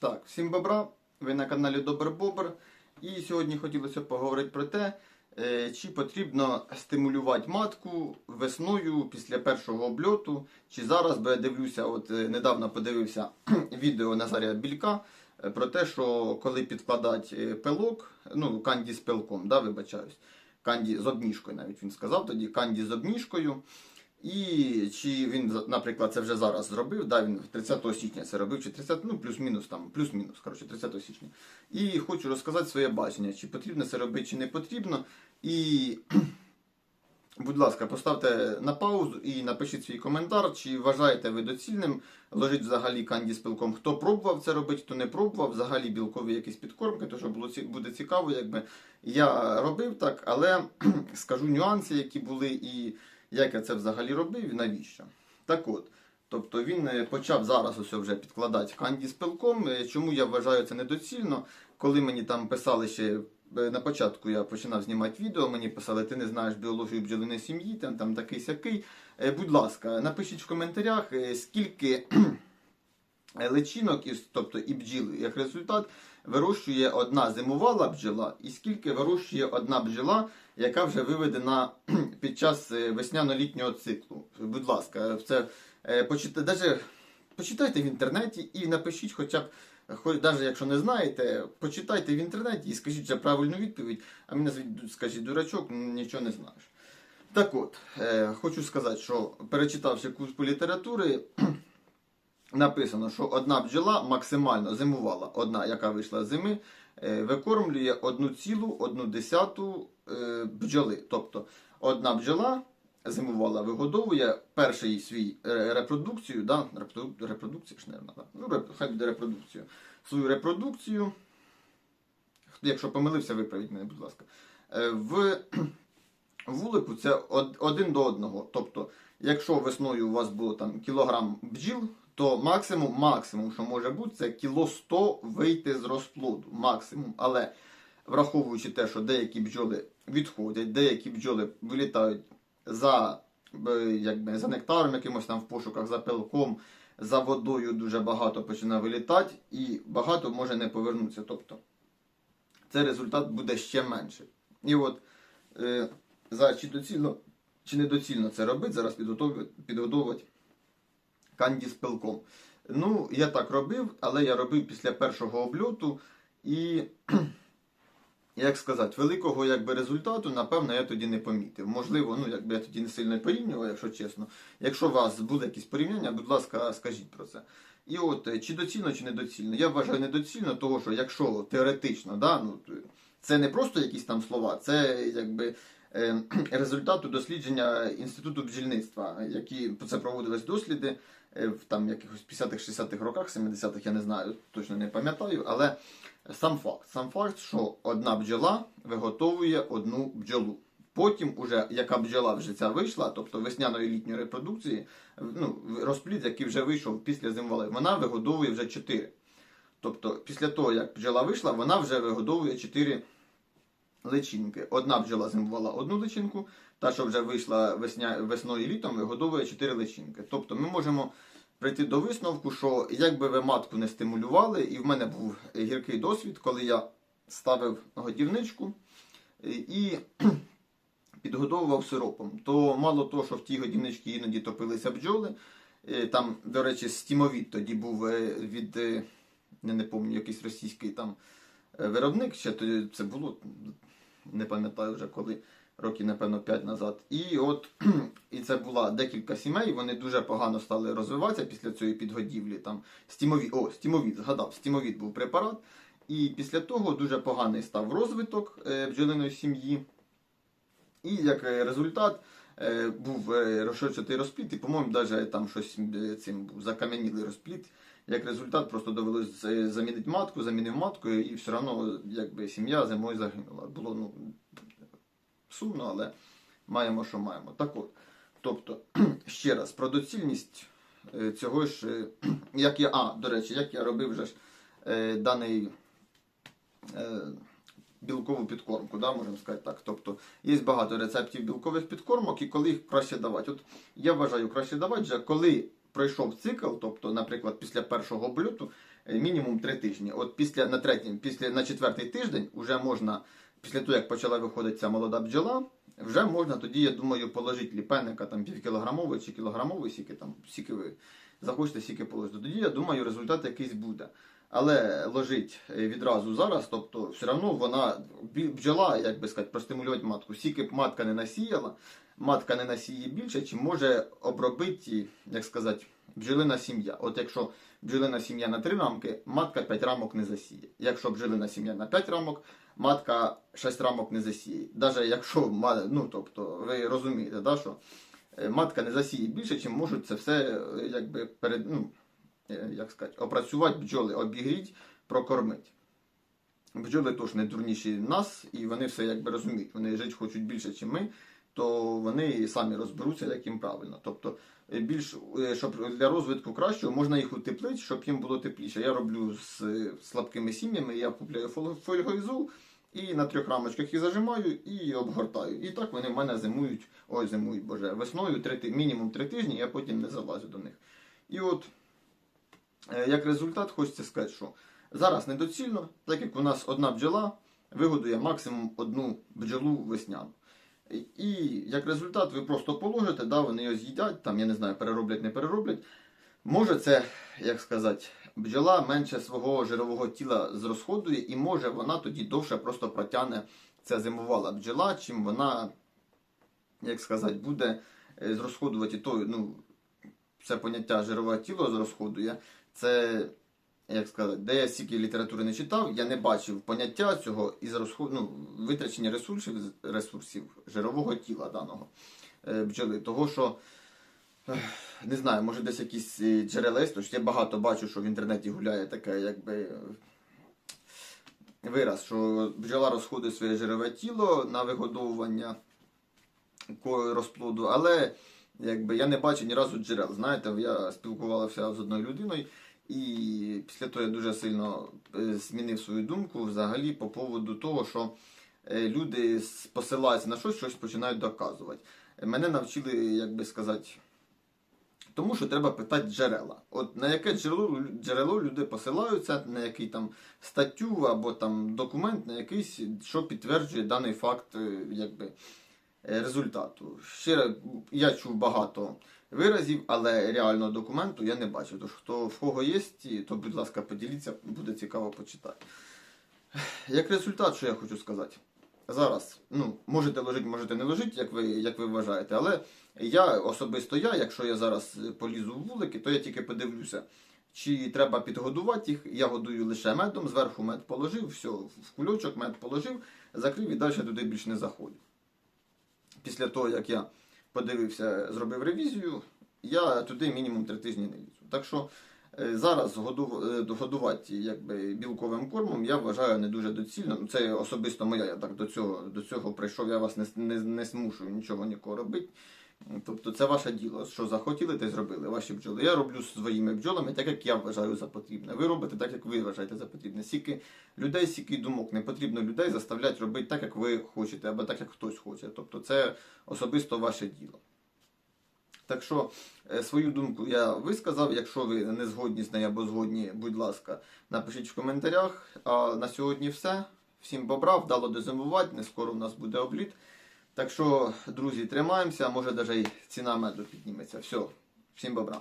Так, всім бобра, ви на каналі Добр Бобр. І сьогодні хотілося поговорити про те, е, чи потрібно стимулювати матку весною після першого обльоту. Чи зараз, бо я дивлюся, от е, недавно подивився відео Назарія Білька е, про те, що коли підкладати пилок, ну, канді з пилком, да, вибачаюсь, канді з обніжкою навіть він сказав тоді, канді з обніжкою. І чи він, наприклад, це вже зараз зробив, да, він 30 січня це робив, чи 30, ну плюс-мінус там, плюс-мінус, коротше, 30 січня. І хочу розказати своє бачення, чи потрібно це робити, чи не потрібно. І, будь ласка, поставте на паузу і напишіть свій коментар, чи вважаєте ви доцільним ложити взагалі канді з пилком. Хто пробував це робити, хто не пробував, взагалі білкові якісь підкормки, то що було буде цікаво, якби я робив так, але скажу нюанси, які були і як я це взагалі робив і навіщо. Так от, тобто він е, почав зараз усе вже підкладати канді з пилком. Е, Чому я вважаю це недоцільно? Коли мені там писали ще е, на початку, я починав знімати відео, мені писали, ти не знаєш біологію бджолиної сім'ї, там, там такий сякий. Будь ласка, напишіть в коментарях, скільки личинок, тобто і бджіл, як результат, вирощує одна зимувала бджола, і скільки вирощує одна бджола, яка вже виведена під час е, весняно-літнього циклу. Будь ласка, це е, почитайте, даже, почитайте в інтернеті і напишіть хоча б, хоч навіть якщо не знаєте, почитайте в інтернеті і скажіть вже правильну відповідь, а мені скажіть, дурачок, нічого не знаєш. Так от, е, хочу сказати, що перечитавши курс по літератури, написано, що одна бджола максимально зимувала, одна, яка вийшла з зими, е, викормлює одну цілу, одну десяту е, бджоли. Тобто одна бджола зимувала, вигодовує перший свій е, репродукцію, да? репроду- репродукція ж, да? ну, хай буде репродукцію. Свою репродукцію. Якщо помилився, виправіть мене, будь ласка. В вулику це один до одного. Тобто, якщо весною у вас було там кілограм бджіл, то максимум, максимум, що може бути, це кіло 100 вийти з розплоду. Максимум. Але враховуючи те, що деякі бджоли відходять, деякі бджоли вилітають за, е, якби, за нектаром якимось там в пошуках, за пилком, за водою дуже багато починає вилітати, і багато може не повернутися. Тобто, це результат буде ще менший. І от е, за чи доцільно, чи недоцільно це робити, зараз підготовлю- підготовувати канді. Ну, я так робив, але я робив після першого обльоту і, як сказати, великого якби, результату, напевно, я тоді не помітив. Можливо, ну, якби я тоді не сильно порівнював, якщо чесно. Якщо у вас буде якісь порівняння, будь ласка, скажіть про це. І от, е, чи доцільно, чи недоцільно. Я вважаю недоцільно, того, що якщо теоретично, да, ну, це не просто якісь там слова, це якби е, результату дослідження інституту бджільництва, які це проводились досліди в там якихось 50-х-60-х роках, 70-х, я не знаю, точно не пам'ятаю, але сам факт, сам факт, що одна бджола виготовує одну бджолу. Потім, уже яка бджола вже ця вийшла, тобто весняної літньої репродукції, ну, розплід, який вже вийшов після зимовали, вона вигодовує вже 4. Тобто, після того, як бджола вийшла, вона вже вигодовує 4 личинки. Одна бджола зимувала одну личинку, та, що вже вийшла весня, весною і літом, вигодовує 4 личинки. Тобто ми можемо прийти до висновку, що як би ви матку не стимулювали, і в мене був гіркий досвід, коли я ставив годівничку і підгодовував сиропом, то мало того, що в тій годівничці іноді топилися бджоли. е, Там, до речі, стімовід тоді був е, від, е, я не пам'ятаю, якийсь російський там виробник, ще тоді це було, не пам'ятаю вже коли, років, напевно, 5 назад. І от і це була декілька сімей, вони дуже погано стали розвиватися після цієї підгодівлі. Там стімовід, о, стімовід, згадав, стімовід був препарат. І після того дуже поганий став розвиток е, бджолиної сім'ї. І як е, результат е, був розширчатий розплід, і, по-моєму, навіть там щось цим був закам'янілий розплід. Як результат, просто довелось замінити матку, замінив матку, і все одно якби, сім'я зимою загинула. Було ну, сумно, але маємо, що маємо. Так от, тобто, ще раз, про доцільність е, цього ж, е, як я, а, до речі, як я робив вже ж е, даний. Е, білкову підкормку, да, можемо сказати так. Тобто є багато рецептів білкових підкормок і коли їх краще давати. От я вважаю краще давати, вже коли пройшов цикл, тобто, наприклад, після першого блюту, е, мінімум 3 тижні. От після на третій, після на четвертий тиждень вже можна, після того як почала виходити ця молода бджола, вже можна тоді, я думаю, положити ліпенника там півкілограмовий чи кілограмовий, скільки там, скільки ви захочете, скільки положити. Тоді я думаю, результат якийсь буде. Але ложить е, відразу зараз, тобто все одно вона бджола, як би сказати, простимулювати матку. Скільки б матка не насіяла, матка не насіє більше, чим може обробити, як сказати, бджолина сім'я. От якщо бджолина сім'я на 3 рамки, матка 5 рамок не засіє. Якщо бджолина сім'я на 5 рамок, матка 6 рамок не засіє. Навіть якщо ну, тобто, ви розумієте, да, що е, матка не засіє більше, чим можуть це все е, якби перед. Ну, е, як сказати, опрацювати бджоли, обігріть, прокормити. Бджоли теж не дурніші нас, і вони все якби розуміють. Вони жити хочуть більше, ніж ми, то вони самі розберуться, як їм правильно. Тобто, більш, щоб для розвитку кращого можна їх утеплити, щоб їм було тепліше. Я роблю з слабкими сім'ями, я купляю фол- фольгоізол і на трьох рамочках їх зажимаю і обгортаю. І так вони в мене зимують, ой, зимують, боже, весною три, мінімум три тижні, я потім не залазю до них. І от Е, Як результат, хочеться сказати, що зараз недоцільно, так як у нас одна бджола вигодує максимум одну бджолу весняну. І- І як результат, ви просто положите, да, вони його з'їдять, там, я не знаю, перероблять, не перероблять. Може це, як сказати, бджола менше свого жирового тіла зрозходує, і може вона тоді довше просто протягне ця зимувала бджола, чим вона, як сказати, буде е, зрозходувати той, ну, це поняття жирове тіло зрозходує. Це, як сказати, де я стільки літератури не читав, я не бачив поняття цього із розход... ну, витрачення ресурсів, ресурсів жирового тіла даного е, бджоли. Того, що не знаю, може десь якісь е, джерела, тож я багато бачу, що в інтернеті гуляє таке, якби. Вираз, що бджола розходить своє жирове тіло на вигодовування розплоду, але якби я не бачив ні разу джерел. Знаєте, я спілкувався з одною людиною, і після того я дуже сильно е, змінив свою думку взагалі по поводу того, що е, люди посилаються на щось, щось починають доказувати. Мене навчили, як би сказати, тому що треба питати джерела. От на яке джерело, джерело люди посилаються, на який там статтю або там документ, на якийсь, що підтверджує даний факт, е, якби е, результату. Ще я чув багато виразів, але реального документу я не бачив. Тож хто в кого є, то, будь ласка, поділіться, буде цікаво почитати. Як результат, що я хочу сказати? Зараз, ну, можете ложити, можете не ложити, як ви, як ви вважаєте, але я особисто я, якщо я зараз полізу в вулики, то я тільки подивлюся, чи треба підгодувати їх. Я годую лише медом, зверху мед положив, все, в кульочок мед положив, закрив і далі туди більше не заходжу. Після того, як я подивився, зробив ревізію, я туди мінімум 3 тижні не лізу. Так що зараз году, е, годувати якби, білковим кормом я вважаю не дуже доцільно. Ну, Це особисто моя, я так до цього, до цього прийшов, я вас не, не, не змушую нічого нікого робити. Тобто це ваше діло. Що захотіли, те зробили. Ваші бджоли. Я роблю своїми бджолами так, як я вважаю за потрібне. Ви робите так, як ви вважаєте за потрібне. Сіки людей, сіки думок. Не потрібно людей заставляти робити так, як ви хочете, або так, як хтось хоче. Тобто це особисто ваше діло. Так що е, свою думку я висказав. Якщо ви не згодні з нею або згодні, будь ласка, напишіть в коментарях. А на сьогодні все. Всім бобра, вдало дозимувати, не скоро у нас буде обліт. Так що, друзі, тримаємося, може навіть ціна меду підніметься. Все, всім бобра.